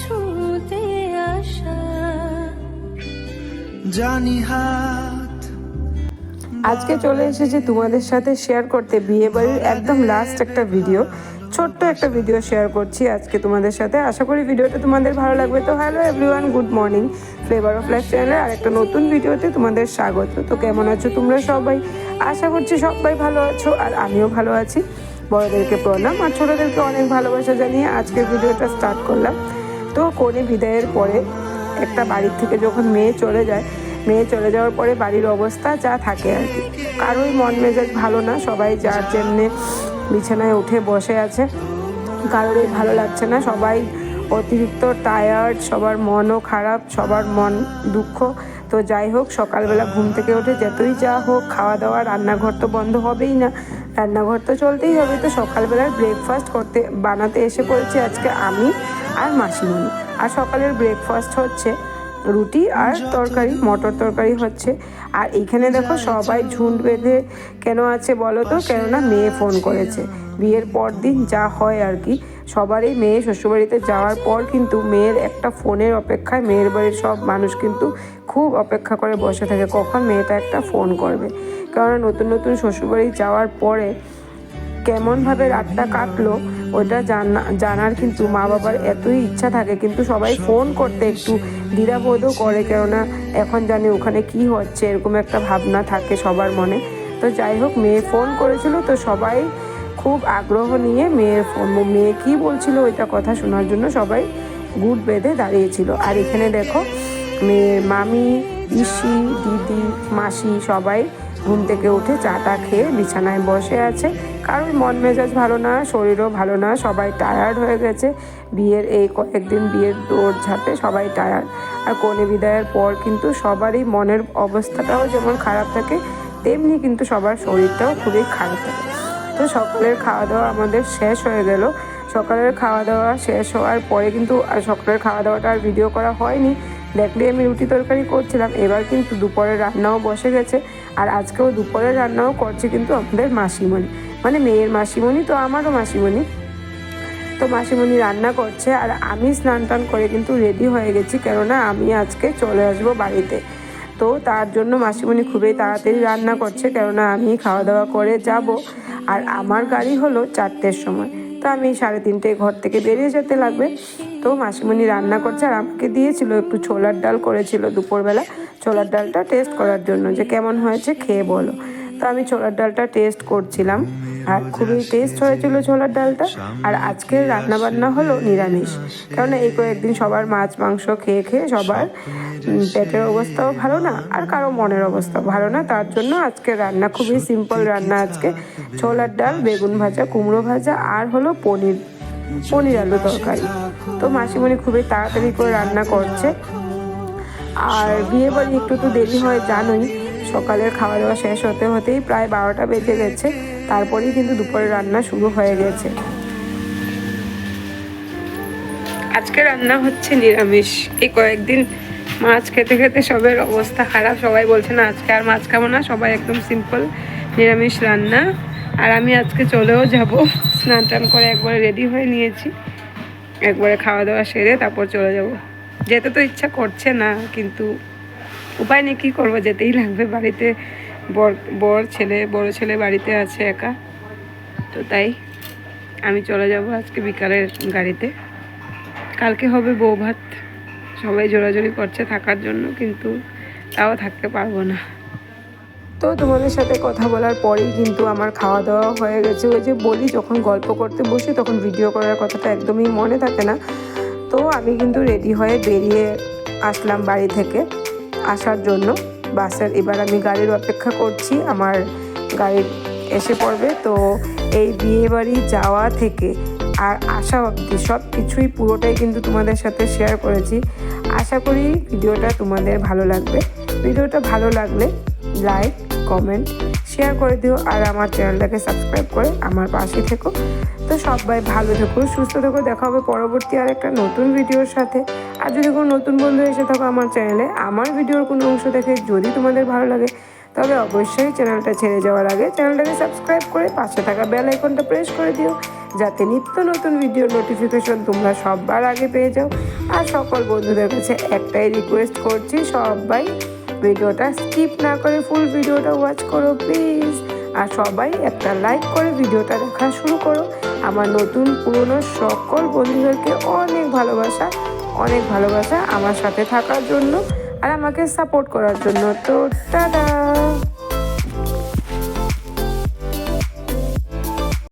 ছুঁতে আসা। জানি হাত। আজকে চলে এসেছি তোমাদের সাথে শেয়ার করতে। বিয়ে বাড়ির একদম লাস্ট একটা ভিডিও ছোট্ট একটা ভিডিও শেয়ার করছি আজকে তোমাদের সাথে। আশা করি ভিডিওটা তোমাদের ভালো লাগবে। তো hello everyone good morning flavour of life চ্যানেলের আরেকটা নতুন ভিডিওতে তোমাদের স্বাগত। তো কেমন আছো তোমরা সবাই? আশা করছি সবাই ভালো আছো আর আমিও ভালো আছি। বড়দেরকে প্রণাম আর ছোটোদেরকে অনেক ভালোবাসা জানিয়ে আজকের ভিডিওটা স্টার্ট করলাম। তো কনে বিদায়ের পরে একটা বাড়ির থেকে যখন মেয়ে চলে যায়, মেয়ে চলে যাওয়ার পরে বাড়ির অবস্থা যা থাকে আর কি। কারোই মন মেজাজ ভালো না, সবাই যার যেমনি বিছানায় উঠে বসে আছে, কারোরই ভালো লাগছে না, সবাই অতিরিক্ত টায়ার্ড সবার মনও খারাপ, সবার মন দুঃখ। তো যাই হোক, সকালবেলা ঘুম থেকে উঠে যতই যা হোক, খাওয়া দাওয়া, রান্নাঘর তো বন্ধ হবেই না। রান্নাঘর তো চলতেই হবে। তো সকালবেলার ব্রেকফাস্ট করতে, বানাতে এসে পড়েছি আজকে আমি। আর মাসিমণি আর সকালের ব্রেকফাস্ট হচ্ছে রুটি আর তরকারি, মটর তরকারি হচ্ছে। আর এইখানে দেখো সবাই ঝুঁট বেঁধে কেন আছে বলো তো? কেননা মেয়ে ফোন করেছে। বিয়ের পর দিন যা হয় আর কি, সবারই মেয়ে শ্বশুরবাড়িতে যাওয়ার পর কিন্তু মেয়ের একটা ফোনের অপেক্ষায় মেয়ের বাড়ির সব মানুষ কিন্তু খুব অপেক্ষা করে বসে থাকে। কখন মেয়েটা একটা ফোন করবে? কারণ নতুন নতুন শ্বশুরবাড়ি যাওয়ার পরে কেমনভাবে রাতটা কাটলো ওটা জানা জানার কিন্তু মা বাবার এতই ইচ্ছা থাকে কিন্তু সবাই ফোন করতে একটু দ্বিধাবোধও করে কেননা এখন জানি ওখানে কি হচ্ছে এরকম একটা ভাবনা থাকে সবার মনে। তো যাই হোক মেয়ে ফোন করেছিল তো সবাই খুব আগ্রহ নিয়ে মেয়ের ফোন মেয়ে কী বলছিল ওইটা কথা শোনার জন্য সবাই গুট বেঁধে দাঁড়িয়েছিল। আর এখানে দেখো মেয়ের মামি পিসি দিদি মাসি সবাই ঘুম থেকে উঠে চাটা খেয়ে বিছানায় বসে আছে। কারোর মন মেজাজ ভালো না, শরীরও ভালো না, সবাই টায়ার্ড হয়ে গেছে। বিয়ের এই কয়েকদিন বিয়ের দৌড় ঝাঁপে সবাই টায়ার্ড আর কনে বিদায়ের পর কিন্তু সবারই মনের অবস্থাটাও যেমন খারাপ থাকে, তেমনি কিন্তু সবার শরীরটাও খুবই খারাপ থাকে। তো সকালের খাওয়া দাওয়া আমাদের শেষ হয়ে গেল। সকালের খাওয়া দাওয়া শেষ হওয়ার পরে কিন্তু আর সকালের খাওয়া দাওয়াটা আর ভিডিও করা হয়নি। দেখলে আমি রুটি তরকারি করছিলাম। এবার কিন্তু দুপুরের রান্নাও বসে গেছে। আর আজকেও দুপুরের রান্নাও করছে কিন্তু আমাদের মাসিমণি। মানে মেয়ের মাসিমণি তো আমারও মাসিমণি। তো মাসিমণি রান্না করছে আর আমি স্নান টান করে কিন্তু রেডি হয়ে গেছি কেননা আমি আজকে চলে আসব বাড়িতে। তো তার জন্য মাসিমণি খুবই তাড়াতাড়ি রান্না করছে কেননা আমি খাওয়া দাওয়া করে যাব আর আমার গাড়ি হলো চারটের সময়। তো আমি সাড়ে তিনটে ঘর থেকে বেরিয়ে যেতে লাগবে। তো মাসিমণি রান্না করছে আর আমাকে দিয়েছিল একটু ছোলার ডাল করেছিল দুপুরবেলা। ছোলার ডালটা টেস্ট করার জন্য যে কেমন হয়েছে খেয়ে বলো। তো আমি ছোলার ডালটা টেস্ট করছিলাম। আর খুবই টেস্ট হয়েছিল ছোলার ডালটা। আর আজকের রান্না বান্না হলো নিরামিষ। কারণ এই কয়েকদিন সবার মাছ, মাংস খেয়ে খেয়ে সবার পেটের অবস্থাও ভালো না আর কারও মনের অবস্থাও ভালো না। তার জন্য আজকে রান্না খুবই সিম্পল রান্না আজকে। ছোলার ডাল, বেগুন ভাজা, কুমড়ো ভাজা আর হলো পনির পনির আলু তরকারি। তো মাসিমণি খুবই তাড়াতাড়ি করে রান্না করছে। আর বিয়ে বাড়ি একটু তো দেরি হয়, জানোই। সকালের খাওয়া দাওয়া শেষ হতে হতেই প্রায় বারোটা বেজে গেছে। তারপরেই কিন্তু দুপুরে রান্না শুরু হয়ে গেছে। আজকে রান্না হচ্ছে নিরামিষ। এই কয়েকদিন মাছ খেতে খেতে সবের অবস্থা খারাপ। সবাই বলছে, না, আজকে আর মাছ খাব না। সবাই একদম সিম্পল নিরামিষ রান্না। আর আমি আজকে চলেও যাব। স্নান টান করে একবারে রেডি হয়ে নিয়েছি। একবারে খাওয়া দাওয়া সেরে তারপর চলে যাব। যেতে তো ইচ্ছা করছে না, কিন্তু উপায় নেই, কী করব? যেতেই লাগবে বাড়িতে। বর বর ছেলে, বড় ছেলে বাড়িতে আছে একা। তো তাই আমি চলে যাব আজকে বিকালের গাড়িতে। কালকে হবে বউ ভাত সবাই জোরাজোরি করছে থাকার জন্য, কিন্তু তাও থাকতে পারব না। তো তোমাদের সাথে কথা বলার পরেই কিন্তু আমার খাওয়া দাওয়া হয়ে গেছে। ওই যে বলি, যখন গল্প করতে বসি, তখন ভিডিও করার কথাটা একদমই মনে থাকে না। তো আমি কিন্তু রেডি হয়ে বেরিয়ে আসলাম বাড়ি থেকে আসার জন্য। বাসের, এবার আমি গাড়ির অপেক্ষা করছি, আমার গাড়ি এসে পড়বে। তো এই বিয়েবাড়ি যাওয়া থেকে আর আশা অবধি সব কিছুই পুরোটাই কিন্তু তোমাদের সাথে শেয়ার করেছি। আশা করি ভিডিওটা তোমাদের ভালো লাগবে। ভিডিওটা ভালো লাগলে লাইক কমেন্ট শেয়ার করে দিও আর আমার চ্যানেলটাকে সাবস্ক্রাইব করে আমার পাশে থেকো। তো সবাই ভালো থেকো, সুস্থ থেকো, দেখা হবে পরবর্তী আর একটা নতুন ভিডিওর সাথে। আর যদি কোনো নতুন বন্ধু এসে থাকো আমার চ্যানেলে আমার ভিডিওর কোনো অংশ দেখে যদি তোমাদের ভালো লাগে, তবে অবশ্যই চ্যানেলটা ছেড়ে যাওয়ার আগে চ্যানেলটাকে সাবস্ক্রাইব করে পাশে থাকা বেল আইকনটা প্রেস করে দিও, যাতে নিত্য নতুন ভিডিও নোটিফিকেশন তোমরা সবার আগে পেয়ে যাও। আর সকল বন্ধুদের কাছে একটাই রিকোয়েস্ট করছি, সবাই ভিডিওটা স্কিপ না করে ফুল ভিডিওটা ওয়াচ করো প্লিজ আর সবাই একটা লাইক করে ভিডিওটা দেখা শুরু করো। আমার নতুন পুরনো সকল বন্ধুদেরকে অনেক ভালোবাসা অনেক ভালোবাসা আমার সাথে থাকার জন্য আর আমাকে সাপোর্ট করার জন্য। তো, টাটা!